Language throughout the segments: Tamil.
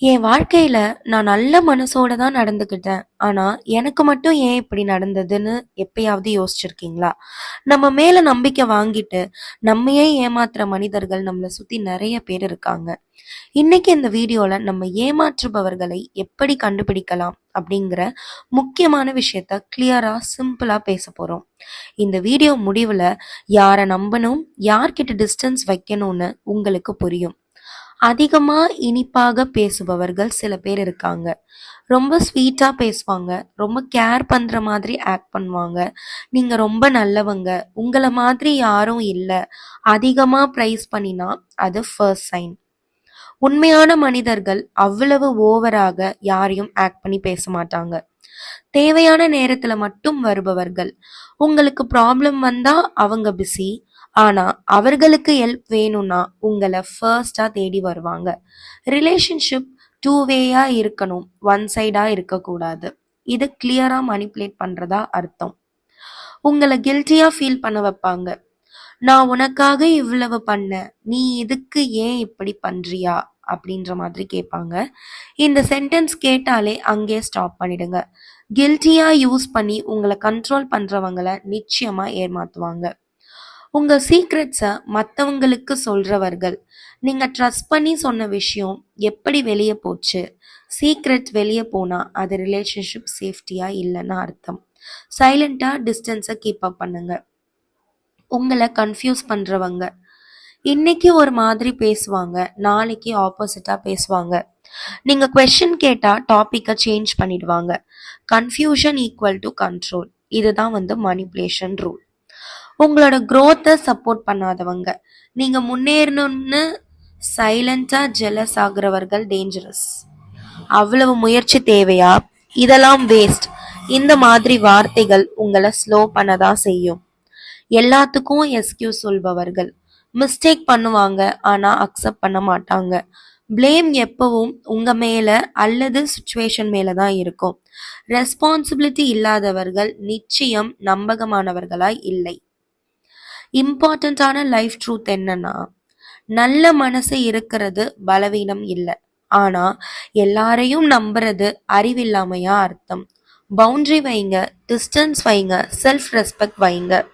என் வாழ்க்கையில நான் நல்ல மனசோட தான் நடந்துக்கிட்டேன். ஆனா, எனக்கு மட்டும் ஏன் இப்படி நடந்ததுன்னு எப்பயாவது யோசிச்சிருக்கீங்களா? நம்ம மேல நம்பிக்கை வாங்கிட்டு, நம்மையே ஏமாத்துற மனிதர்கள் நம்மள சுத்தி நிறைய பேர் இருக்காங்க. இன்னைக்கு இந்த வீடியோல நம்ம ஏமாற்றுபவர்களை எப்படி கண்டுபிடிக்கலாம் அப்படிங்கிற முக்கியமான விஷயத்த கிளியரா, சிம்பிளா பேச போறோம். இந்த வீடியோ முடிவுல யாரை நம்பணும், யார்கிட்ட டிஸ்டன்ஸ் வைக்கணும்னு உங்களுக்கு புரியும். அதிகமாக இனிப்பாக பேசுபவர்கள் சில பேர் இருக்காங்க. ரொம்ப ஸ்வீட்டாக பேசுவாங்க. ரொம்ப கேர் பண்ணுற மாதிரி ஆக்ட் பண்ணுவாங்க. நீங்கள் ரொம்ப நல்லவங்க. உங்களை மாதிரி யாரும் இல்லை அதிகமாக ப்ரைஸ் பண்ணினா அது ஃபர்ஸ்ட் சைன். உண்மையான மனிதர்கள் அவ்வளவு ஓவராக யாரையும் ஆக்ட் பண்ணி பேச மாட்டாங்க. தேவையான நேரத்துல மட்டும் வருபவர்கள். உங்களுக்கு ப்ராப்ளம் வந்தா அவங்க பிஸி. ஆனா அவர்களுக்கு ஹெல்ப் வேணும்னா உங்களை ஃபர்ஸ்டா தேடி வருவாங்க. ரிலேஷன்ஷிப் டூ வேயா இருக்கணும். ஒன் சைடா இருக்கக்கூடாது. இது கிளியரா மணிப்புலேட் பண்றதா அர்த்தம். உங்களை கில்ட்டியா ஃபீல் பண்ண வைப்பாங்க. நான் உனக்காக இவ்வளவு பண்ண நீ இதுக்கு ஏன் இப்படி பண்றியா? அப்படின்ற மாதிரி கேட்பாங்க. இந்த சென்டென்ஸ் கேட்டாலே அங்கே ஸ்டாப் பண்ணிடுங்க. கில்ட்டியாக யூஸ் பண்ணி உங்களை கண்ட்ரோல் பண்றவங்கள நிச்சயமாக ஏமாற்றுவாங்க உங்கள் சீக்ரெட்ஸை மற்றவங்களுக்கு சொல்கிறவர்கள் நீங்கள் ட்ரஸ்ட் பண்ணி சொன்ன விஷயம் எப்படி வெளியே போச்சு? சீக்ரெட் வெளியே போனால் அது ரிலேஷன்ஷிப் சேஃப்டியாக இல்லைன்னு அர்த்தம். சைலண்ட்டாக டிஸ்டன்ஸை கீப் அப் பண்ணுங்க. உங்களை கன்ஃப்யூஸ் பண்ணுறவங்க இன்னைக்கு ஒரு மாதிரி பேசுவாங்க. நாளைக்கு ஆப்போசிட்டா பேசுவாங்க. நீங்க கொஸ்டின் கேட்டா டாப்பிக்கை சேஞ்ச் பண்ணிடுவாங்க. Confusion equal to control. இதுதான் வந்து மனிபுலேஷன் ரூல். உங்களோட க்ரோத்தை சப்போர்ட் பண்ணாதவங்க. நீங்க முன்னேறணும்னு சைலண்டா ஜெலஸ் ஆகுறவர்கள் டேஞ்சரஸ். அவ்வளவு முயற்சி தேவையா? இதெல்லாம் வேஸ்ட். இந்த மாதிரி வார்த்தைகள் உங்களை ஸ்லோ பண்ணதான் செய்யும். எல்லாத்துக்கும் எஸ்கியூஸ் சொல்பவர்கள். மிஸ்டேக் பண்ணுவாங்க ஆனால் அக்செப்ட் பண்ண மாட்டாங்க. பிளேம் எப்பவும் உங்கள் மேலே அல்லது சுச்சுவேஷன் மேலே தான் இருக்கும். ரெஸ்பான்சிபிலிட்டி இல்லாதவர்கள் நிச்சயம் நம்பகமானவர்களாய் இல்லை. இம்பார்ட்டண்ட்டான லைஃப் ட்ரூத் என்னன்னா, நல்ல மனசு இருக்கிறது பலவீனம் இல்லை ஆனா எல்லாரையும் நம்புறது அறிவில்லாமையா அர்த்தம். பவுண்டரி வைங்க. டிஸ்டன்ஸ் வைங்க. செல்ஃப் ரெஸ்பெக்ட் வைங்க.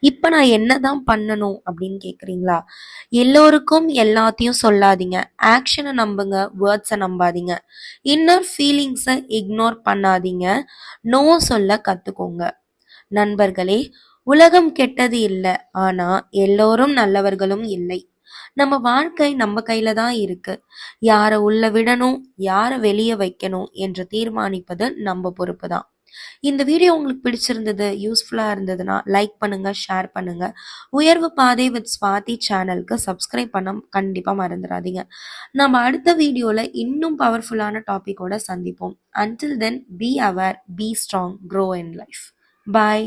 இப்ப நான் என்னதான் பண்ணணும் அப்படின்னு கேக்குறீங்களா? எல்லோருக்கும் எல்லாத்தையும் சொல்லாதீங்க. ஆக்ஷனை நம்புங்க. வேர்ட்ஸை நம்பாதீங்க. இன்னர் ஃபீலிங்ஸை இக்னோர் பண்ணாதீங்க. நோ சொல்ல கத்துக்கோங்க. நண்பர்களே, உலகம் கெட்டது இல்லை ஆனா எல்லோரும் நல்லவர்களும் இல்லை. நம்ம வாழ்க்கை நம்ம கையில தான் இருக்கு. யாரை உள்ள விடணும், யாரை வெளியே வைக்கணும் என்று தீர்மானிப்பது நம்ம பொறுப்பு தான். இந்த வீடியோ உங்களுக்கு பிடிச்சிருந்தது, யூஸ்ஃபுல்லா இருந்ததுன்னா லைக் பண்ணுங்க, ஷேர் பண்ணுங்க. உயர்வு பாதை வித் ஸ்வாதி சேனலுக்கு சப்ஸ்கிரைப் பண்ண கண்டிப்பா மறந்துடாதீங்க. நம்ம அடுத்த வீடியோல இன்னும் பவர்ஃபுல்லான டாபிக்கோட சந்திப்போம். Until then be aware, be strong, grow in life. Bye.